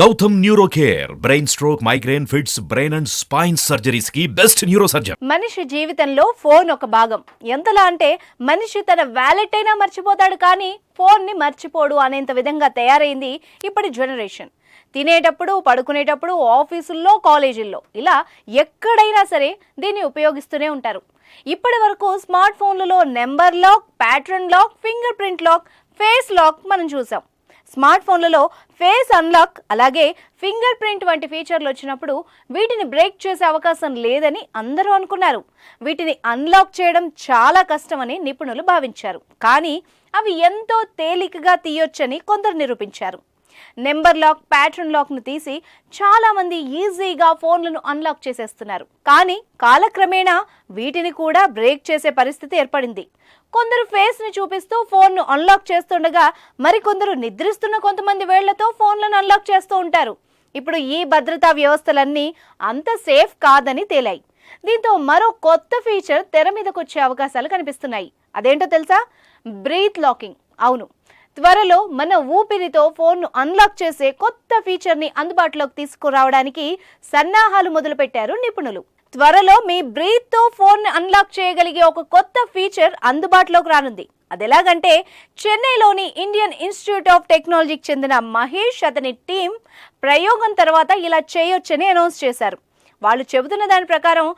Gautam neuro care brain stroke migraine fits brain and spine సర్జరీస్కి best neuro surgeon మనిషి జీవితంలో phone ఒక భాగం. ఎంతలా అంటే మనిషి తన వ్యాలెట్ అయినా మర్చిపోతాడు కానీ ఫోన్ని మర్చిపోడు అనేంత విధంగా తయారైంది ఇప్పటి జనరేషన్. తినేటప్పుడు పడుకునేటప్పుడు ఆఫీసుల్లో కాలేజీల్లో ఇలా ఎక్కడైనా సరే దీన్ని ఉపయోగిస్తూనే ఉంటారు. ఇప్పటి వరకు స్మార్ట్ ఫోన్లలో number lock pattern lock fingerprint lock face lock మనం చూసాం. స్మార్ట్ ఫోన్లలో ఫేస్ అన్లాక్ అలాగే ఫింగర్ ప్రింట్ వంటి ఫీచర్లు వచ్చినప్పుడు వీటిని బ్రేక్ చేసే అవకాశం లేదని అందరూ అనుకున్నారు. వీటిని అన్లాక్ చేయడం చాలా కష్టమని నిపుణులు భావించారు. కానీ అవి ఎంతో తేలికగా తీయొచ్చని కొందరు నిరూపించారు. నెంబర్ లాక్ ప్యాటర్న్ లాక్ను తీసి చాలా మంది ఈజీగా ఫోన్లను అన్లాక్ చేసేస్తున్నారు. కానీ కాలక్రమేణా వీటిని కూడా బ్రేక్ చేసే పరిస్థితి ఏర్పడింది. కొందరు ఫేస్ని చూపిస్తూ ఫోన్ను అన్లాక్ చేస్తుండగా మరికొందరు నిద్రిస్తున్న కొంతమంది వేళ్ళతో ఫోన్లను అన్లాక్ చేస్తూ ఉంటారు. ఇప్పుడు ఈ భద్రతా వ్యవస్థలన్నీ అంత సేఫ్ కాదని తేలాయి. దీంతో మరో కొత్త ఫీచర్ తెర మీదకు వచ్చే అవకాశాలు కనిపిస్తున్నాయి. అదేంటో తెలుసా? Breath locking. అవును. త్వరలో మన ఊపిరితో ఫోన్ను అన్లాక్ చేసే కొత్త ఫీచర్ని అందుబాటులోకి తీసుకురావడానికి సన్నాహాలు మొదలుపెట్టారు నిపుణులు. త్వరలో మీ బ్రీత్తో ఫోన్ అన్లాక్ చేయగలిగే ఒక కొత్త ఫీచర్ అందుబాటులోకి రానుంది. అదెలాగంటే చెన్నైలోని ఇండియన్ ఇన్స్టిట్యూట్ ఆఫ్ టెక్నాలజీకి చెందిన మహేష్ అతని టీం ప్రయోగం తర్వాత ఇలా చేయొచ్చని అనౌన్స్ చేశారు. వాళ్ళు చెబుతున్న దాని ప్రకారం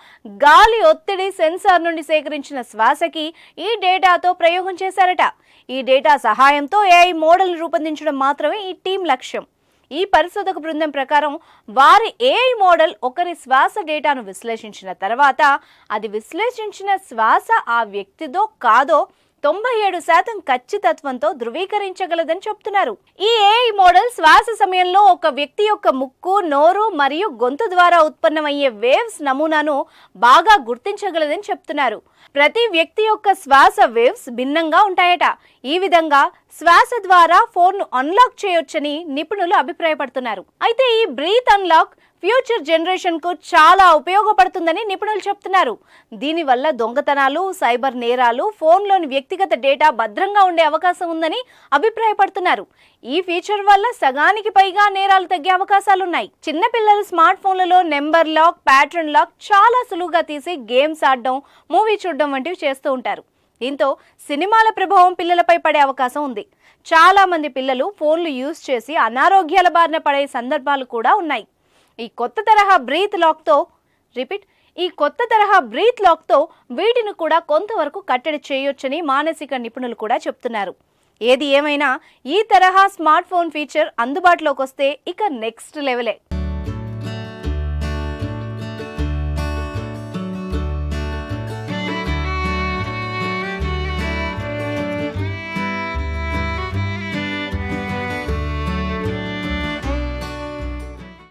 గాలి ఒత్తిడి సెన్సార్ నుండి సేకరించిన శ్వాసకి ఈ డేటాతో ప్రయోగం చేశారట. ఈ డేటా సహాయంతో ఏఐ మోడల్ రూపొందించడం మాత్రమే ఈ టీం లక్ష్యం. ఈ పరిశోధక బృందం ప్రకారం వారి ఏఐ మోడల్ ఒకరి శ్వాస డేటాను విశ్లేషించిన తర్వాత అది విశ్లేషించిన శ్వాస ఆ వ్యక్తిదో కాదో తొంభై ఏడు శాతం ఖచ్చితత్వంతో ధృవీకరించగలదని చెప్తున్నారు. ఈ ఏఐ మోడల్ శ్వాస సమయంలో ఒక వ్యక్తి యొక్క ముక్కు నోరు మరియు గొంతు ద్వారా ఉత్పన్నమయ్యే వేవ్స్ నమూనాను బాగా గుర్తించగలదని చెప్తున్నారు. ప్రతి వ్యక్తి యొక్క శ్వాస వేవ్స్ భిన్నంగా ఉంటాయట. ఈ విధంగా శ్వాస ద్వారా ఫోన్ను అన్లాక్ చేయొచ్చని నిపుణులు అభిప్రాయపడుతున్నారు. అయితే ఈ బ్రీత్ అన్లాక్ ఫ్యూచర్ జనరేషన్కు చాలా ఉపయోగపడుతుందని నిపుణులు చెప్తున్నారు. దీనివల్ల దొంగతనాలు సైబర్ నేరాలు ఫోన్లోని వ్యక్తిగత డేటా భద్రంగా ఉండే అవకాశం ఉందని అభిప్రాయపడుతున్నారు. ఈ ఫీచర్ వల్ల సగానికి పైగా నేరాలు తగ్గే అవకాశాలున్నాయి. చిన్నపిల్లలు స్మార్ట్ ఫోన్లలో నెంబర్ లాక్ ప్యాటర్న్ లాక్ చాలా సులువుగా తీసి గేమ్స్ ఆడడం మూవీ చూడడం వంటివి చేస్తూ ఉంటారు. దీంతో సినిమాల ప్రభావం పిల్లలపై పడే అవకాశం ఉంది. చాలా మంది పిల్లలు ఫోన్లు యూజ్ చేసి అనారోగ్యాల బారిన పడే సందర్భాలు కూడా ఉన్నాయి. ఈ కొత్త తరహా బ్రీత్ లాక్తో రిపీట్ ఈ కొత్త తరహా బ్రీత్ లాక్తో వీటిని కూడా కొంతవరకు కట్టడి చేయొచ్చని మానసిక నిపుణులు కూడా చెప్తున్నారు. ఏది ఏమైనా ఈ తరహా స్మార్ట్ ఫోన్ ఫీచర్ అందుబాటులోకి వస్తే ఇక నెక్స్ట్ లెవెలే.